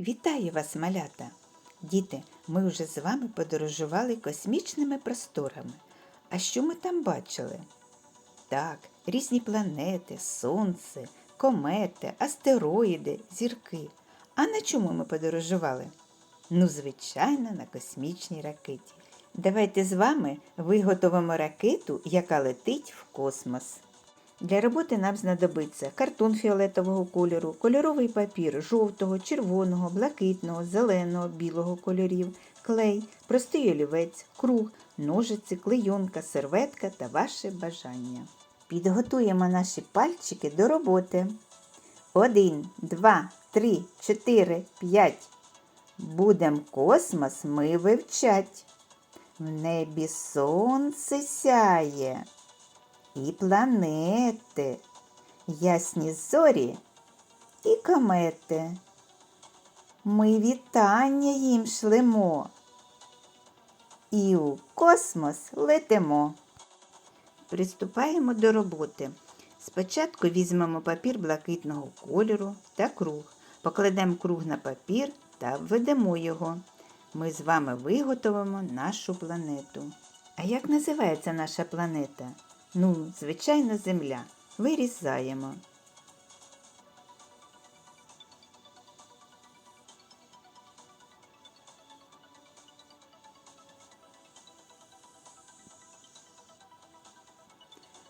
Вітаю вас, малята! Діти, ми вже з вами подорожували космічними просторами. А що ми там бачили? Так, різні планети, сонце, комети, астероїди, зірки. А на чому ми подорожували? Ну, звичайно, на космічній ракеті. Давайте з вами виготовимо ракету, яка летить в космос. Для роботи нам знадобиться картон фіолетового кольору, кольоровий папір жовтого, червоного, блакитного, зеленого, білого кольорів, клей, простий олівець, круг, ножиці, клейонка, серветка та ваше бажання. Підготуємо наші пальчики до роботи. Один, два, три, чотири, п'ять. Будем космос ми вивчать. В небі сонце сяє і планети, ясні зорі і комети. Ми вітання їм шлемо і у космос летимо. Приступаємо до роботи. Спочатку візьмемо папір блакитного кольору та круг. Покладемо круг на папір та введемо його. Ми з вами виготовимо нашу планету. А як називається наша планета? Ну, звичайно, земля. Вирізаємо.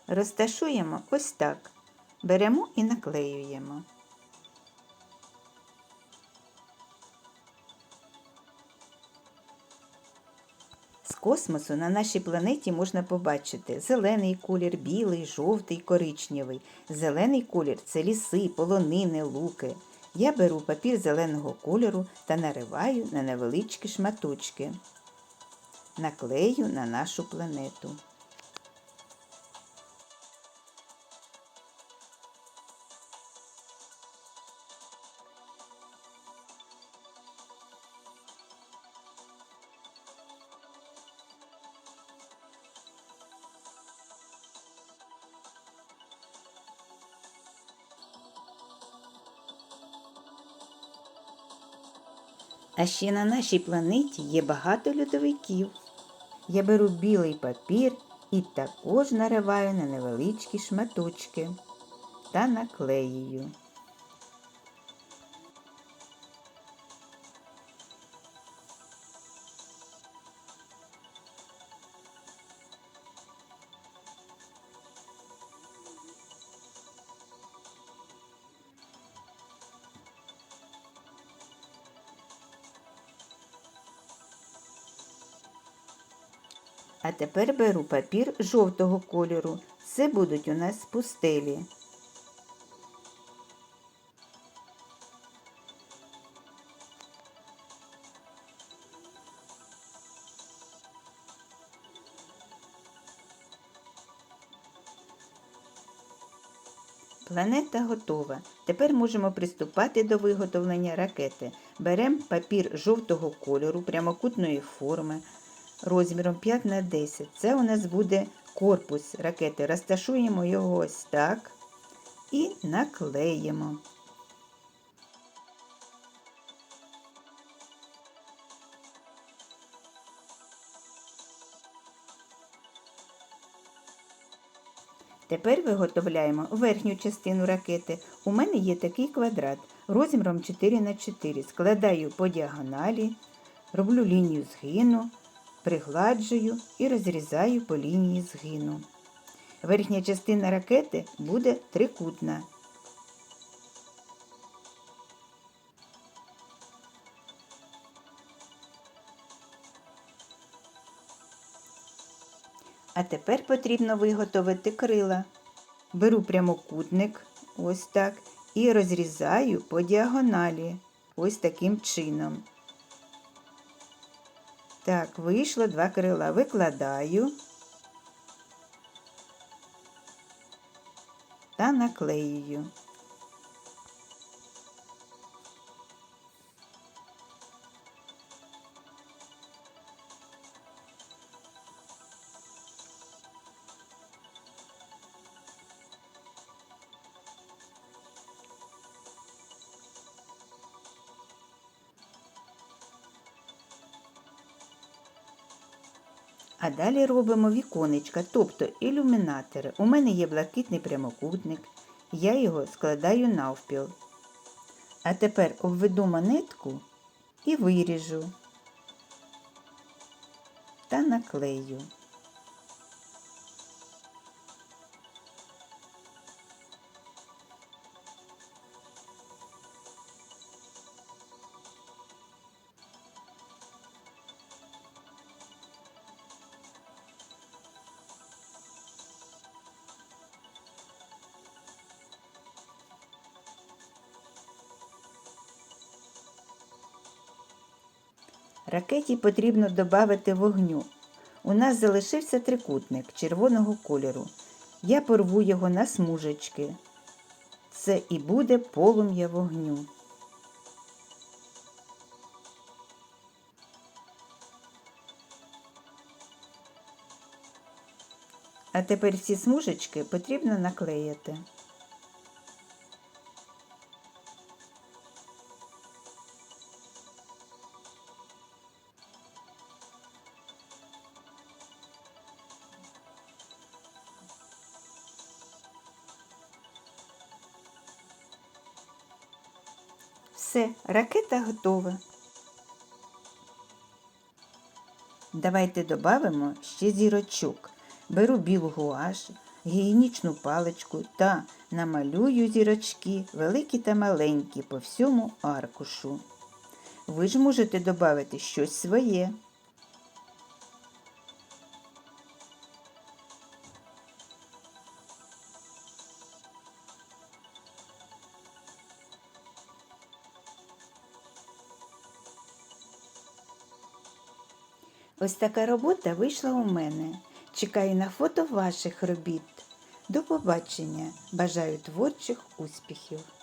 Розташуємо ось так. Беремо і наклеюємо. Космосу на нашій планеті можна побачити зелений колір, білий, жовтий, коричневий. Зелений колір це ліси, полонини, луки. Я беру папір зеленого кольору та нариваю на невеличкі шматочки. Наклею на нашу планету. А ще на нашій планеті є багато льодовиків. Я беру білий папір і також нариваю на невеличкі шматочки та наклеюю. А тепер беру папір жовтого кольору. Це будуть у нас пустелі. Планета готова. Тепер можемо приступати до виготовлення ракети. Беремо папір жовтого кольору прямокутної форми розміром 5 на 10. Це у нас буде корпус ракети. Розташуємо його ось так і наклеїмо. Тепер виготовляємо верхню частину ракети. У мене є такий квадрат розміром 4 на 4 Складаю по діагоналі, роблю лінію згину, пригладжую і розрізаю по лінії згину. Верхня частина ракети буде трикутна. А тепер потрібно виготовити крила. Беру прямокутник, ось так, і розрізаю по діагоналі, ось таким чином. Так, вийшло два крила. Викладаю та наклеюю. А далі робимо віконечка, тобто ілюмінатори. У мене є блакитний прямокутник, я його складаю навпіл. А тепер обведу монетку і виріжу та наклею. Ракеті потрібно додати вогню. У нас залишився трикутник червоного кольору. Я порву його на смужечки. Це і буде полум'я вогню. А тепер всі смужечки потрібно наклеїти. Все, ракета готова. Давайте додамо ще зірочок. Беру білу гуаш, гігієнічну паличку та намалюю зірочки великі та маленькі по всьому аркушу. Ви ж можете додати щось своє. Ось така робота вийшла у мене. Чекаю на фото ваших робіт. До побачення. Бажаю творчих успіхів!